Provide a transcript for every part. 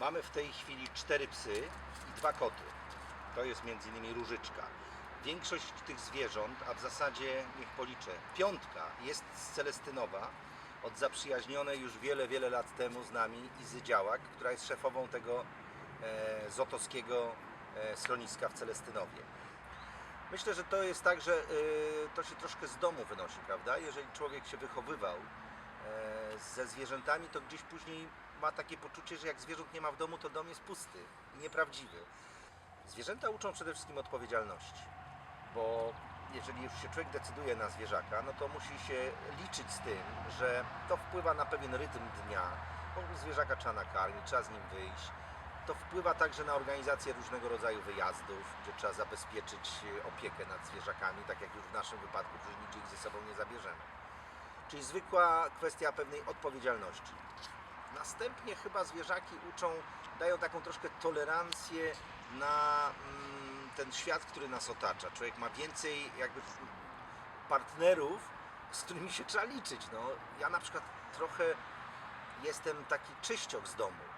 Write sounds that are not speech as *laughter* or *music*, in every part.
Mamy w tej chwili cztery psy i dwa koty. To jest między innymi różyczka. Większość tych zwierząt, a w zasadzie niech policzę, piątka jest z Celestynowa, od zaprzyjaźnionej już wiele, wiele lat temu z nami Izy Działak, która jest szefową tego e, zotowskiego e, schroniska w Celestynowie. Myślę, że to jest tak, że y, to się troszkę z domu wynosi, prawda? Jeżeli człowiek się wychowywał e, ze zwierzętami, to gdzieś później ma takie poczucie, że jak zwierząt nie ma w domu, to dom jest pusty i nieprawdziwy. Zwierzęta uczą przede wszystkim odpowiedzialności, bo jeżeli już się człowiek decyduje na zwierzaka, no to musi się liczyć z tym, że to wpływa na pewien rytm dnia, bo zwierzaka trzeba nakarmić, trzeba z nim wyjść. To wpływa także na organizację różnego rodzaju wyjazdów, gdzie trzeba zabezpieczyć opiekę nad zwierzakami, tak jak już w naszym wypadku, przecież nigdzie ich ze sobą nie zabierzemy. Czyli zwykła kwestia pewnej odpowiedzialności. Następnie chyba zwierzaki uczą, dają taką troszkę tolerancję na mm, ten świat, który nas otacza. Człowiek ma więcej jakby partnerów, z którymi się trzeba liczyć. No, ja na przykład trochę jestem taki czyściok z domu.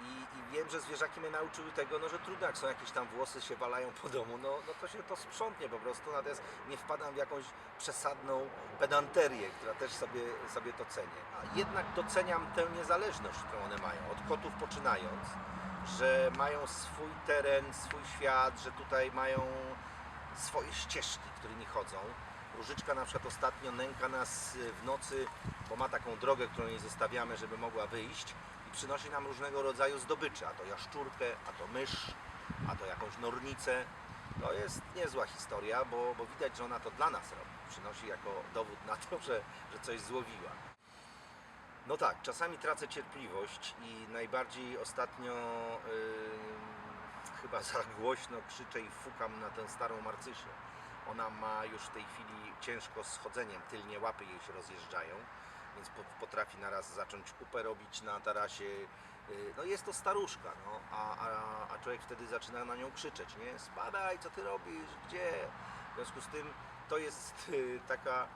I, I wiem, że zwierzaki mnie nauczyły tego, no, że trudno, jak są jakieś tam włosy się walają po domu, no, no to się to sprzątnie po prostu, natomiast nie wpadam w jakąś przesadną pedanterię, która też sobie, sobie to cenię. A jednak doceniam tę niezależność, którą one mają, od kotów poczynając, że mają swój teren, swój świat, że tutaj mają swoje ścieżki, którymi chodzą. Różyczka na przykład ostatnio nęka nas w nocy, bo ma taką drogę, którą jej zostawiamy, żeby mogła wyjść przynosi nam różnego rodzaju zdobycze, a to jaszczurkę, a to mysz, a to jakąś nornicę. To jest niezła historia, bo, bo widać, że ona to dla nas robi. Przynosi jako dowód na to, że, że coś złowiła. No tak, czasami tracę cierpliwość i najbardziej ostatnio yy, chyba za głośno krzyczę i fukam na tę starą Marcysię. Ona ma już w tej chwili ciężko z chodzeniem, tylnie łapy jej się rozjeżdżają, więc po- potrafi naraz zacząć kupę robić na tarasie. Yy, No jest to staruszka, no, a, a, a człowiek wtedy zaczyna na nią krzyczeć, nie? Spadaj, co ty robisz, gdzie? W związku z tym to jest yy, taka...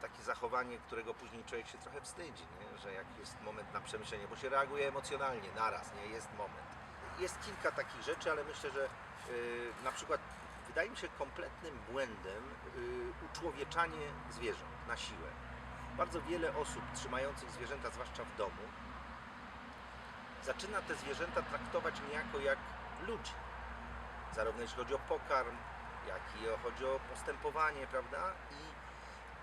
takie zachowanie, którego później człowiek się trochę wstydzi, nie? że jak jest moment na przemyślenie, bo się reaguje emocjonalnie, naraz, nie? jest moment. Jest kilka takich rzeczy, ale myślę, że y, na przykład wydaje mi się kompletnym błędem y, uczłowieczanie zwierząt na siłę. Bardzo wiele osób trzymających zwierzęta, zwłaszcza w domu, zaczyna te zwierzęta traktować niejako jak ludzi. Zarówno jeśli chodzi o pokarm, jak i chodzi o postępowanie, prawda? I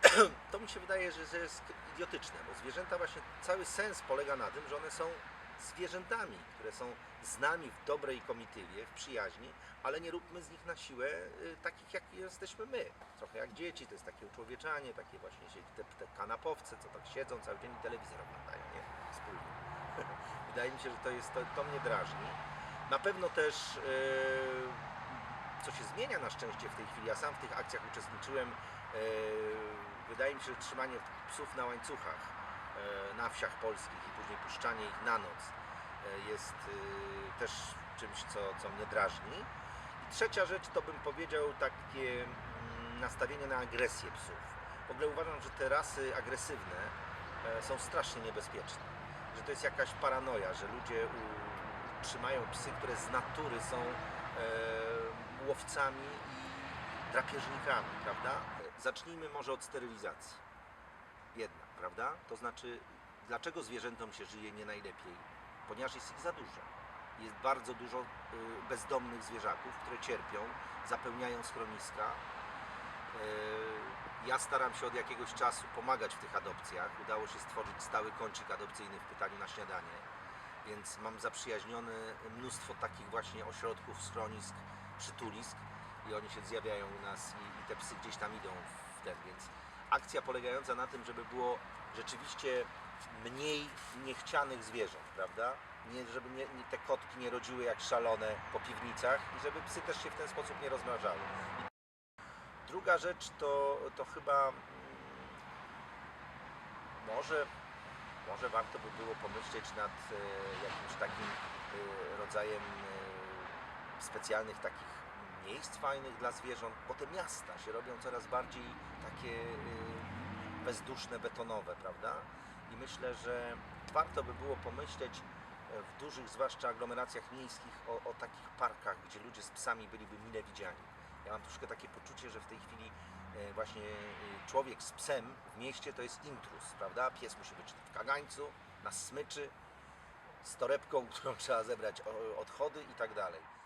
*clears throat* to mi się wydaje, że jest idiotyczne, bo zwierzęta właśnie, cały sens polega na tym, że one są zwierzętami, które są z nami w dobrej komitywie, w przyjaźni, ale nie róbmy z nich na siłę y, takich, jak jesteśmy my. Trochę jak dzieci, to jest takie uczłowieczanie, takie właśnie się, te, te kanapowce, co tak siedzą cały dzień i telewizor oglądają, nie? Wspólnie. *laughs* Wydaje mi się, że to jest, to, to mnie drażni. Na pewno też, yy, co się zmienia na szczęście w tej chwili, ja sam w tych akcjach uczestniczyłem, yy, wydaje mi się, że trzymanie psów na łańcuchach na wsiach polskich i później puszczanie ich na noc yy, jest yy, też czymś, co, co mnie drażni. I trzecia rzecz to bym powiedział takie mm, nastawienie na agresję psów. W ogóle uważam, że te rasy agresywne e, są strasznie niebezpieczne. Że to jest jakaś paranoja, że ludzie trzymają psy, które z natury są e, łowcami i drapieżnikami, prawda? Zacznijmy może od sterylizacji. Jednak, prawda? To znaczy, dlaczego zwierzętom się żyje nie najlepiej? Ponieważ jest ich za dużo. Jest bardzo dużo y, bezdomnych zwierzaków, które cierpią, zapełniają schroniska. Y, Ja staram się od jakiegoś czasu pomagać w tych adopcjach. Udało się stworzyć stały kącik adopcyjny w pytaniu na śniadanie, więc mam zaprzyjaźnione mnóstwo takich właśnie ośrodków, schronisk, przytulisk i oni się zjawiają u nas i, i te psy gdzieś tam idą w ten, więc akcja polegająca na tym, żeby było rzeczywiście mniej niechcianych zwierząt, prawda? Nie, żeby nie, nie, te kotki nie rodziły jak szalone po piwnicach i żeby psy też się w ten sposób nie rozmnażały. Druga rzecz to, to chyba mm, może, może warto by było pomyśleć nad e, jakimś takim e, rodzajem e, specjalnych takich miejsc fajnych dla zwierząt, bo te miasta się robią coraz bardziej takie e, bezduszne, betonowe, prawda? I myślę, że warto by było pomyśleć, e, w dużych, zwłaszcza aglomeracjach miejskich, o, o takich parkach, gdzie ludzie z psami byliby mile widziani. Ja mam troszkę takie poczucie, że w tej chwili e, właśnie e, człowiek z psem w mieście to jest intruz, prawda? Pies musi być w kagańcu, na smyczy, z torebką, *laughs* którą trzeba zebrać odchody i tak dalej.